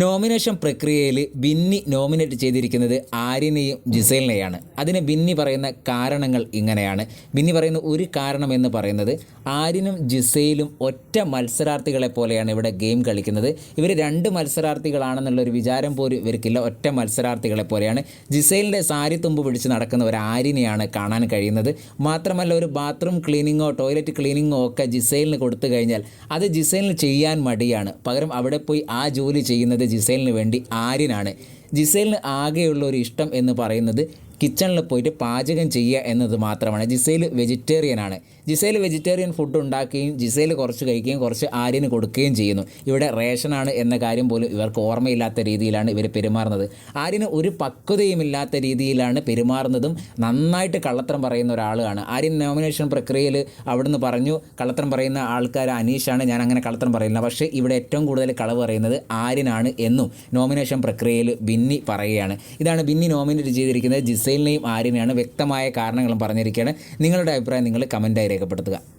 Nomination പ്രക്രിയയിൽ Binny nominate ചെയ്തിരിക്കുന്നത് ആര്യനെയും ജിസേലിനെയാണ്. അതിന് ബിന്നി പറയുന്ന കാരണങ്ങൾ ഇങ്ങനെയാണ്. ബിന്നി പറയുന്ന ഒരു കാരണം എന്ന് പറയുന്നത് ആര്യനും ജിസയിലും ഒറ്റ മത്സരാർത്ഥികളെ പോലെയാണ് ഇവിടെ ഗെയിം കളിക്കുന്നത്. ഇവർ രണ്ട് മത്സരാർത്ഥികളാണെന്നുള്ളൊരു വിചാരം പോലും ഇവർക്കില്ല. ഒറ്റ മത്സരാർത്ഥികളെ പോലെയാണ്. ജിസൈലിന്റെ സാരി തുമ്പ് പിടിച്ച് നടക്കുന്ന ഒരു ആര്യനെയാണ് കാണാൻ കഴിയുന്നത്. മാത്രമല്ല ഒരു ബാത്റൂം ക്ലീനിങ്ങോ ടോയ്ലറ്റ് ക്ലീനിങ്ങോ ഒക്കെ ജിസൈലിന് കൊടുത്തു കഴിഞ്ഞാൽ അത് ജിസൈലിന് ചെയ്യാൻ മടിയാണ്. പകരം അവിടെ പോയി ആ ജോലി ചെയ്യുന്നത് ജിസൈലിന് വേണ്ടി ആര്യനാണ്. ജിസൈലിന് ആകെയുള്ള ഒരു ഇഷ്ടം എന്ന് പറയുന്നത് കിച്ചണിൽ പോയിട്ട് പാചകം ചെയ്യുക എന്നത് മാത്രമാണ്. ജിസേൽ വെജിറ്റേറിയൻ ആണ്. ജിസേൽ വെജിറ്റേറിയൻ ഫുഡ് ഉണ്ടാക്കുകയും ജിസയിൽ കുറച്ച് കഴിക്കുകയും കുറച്ച് ആര്യന് കൊടുക്കുകയും ചെയ്യുന്നു. ഇവിടെ റേഷനാണ് എന്ന കാര്യം പോലും ഇവർക്ക് ഓർമ്മയില്ലാത്ത രീതിയിലാണ് ഇവർ പെരുമാറുന്നത്. ആര്യന് ഒരു പക്വതയുമില്ലാത്ത രീതിയിലാണ് പെരുമാറുന്നതും നന്നായിട്ട് കള്ളത്തരം പറയുന്ന ഒരാളാണ് ആര്യൻ നോമിനേഷൻ പ്രക്രിയയിൽ അവിടുന്ന് പറഞ്ഞു കള്ളത്തരം പറയുന്ന ആൾക്കാർ അനീഷാണ് ഞാൻ അങ്ങനെ കള്ളത്തരം പറയുന്നില്ല പക്ഷേ ഇവിടെ ഏറ്റവും കൂടുതൽ കളവ് പറയുന്നത് ആര്യനാണ് എന്നും നോമിനേഷൻ പ്രക്രിയയിൽ ബിന്നി പറയുകയാണ്. ഇതാണ് ബിന്നി നോമിനേറ്റ് ചെയ്തിരിക്കുന്നത് ജിസൈലിനെയും ആര്യനെയാണ് വ്യക്തമായ കാരണങ്ങളും പറഞ്ഞിരിക്കുകയാണ്. നിങ്ങളുടെ അഭിപ്രായം നിങ്ങൾ കമന്റായി രേഖപ്പെടുത്തുക.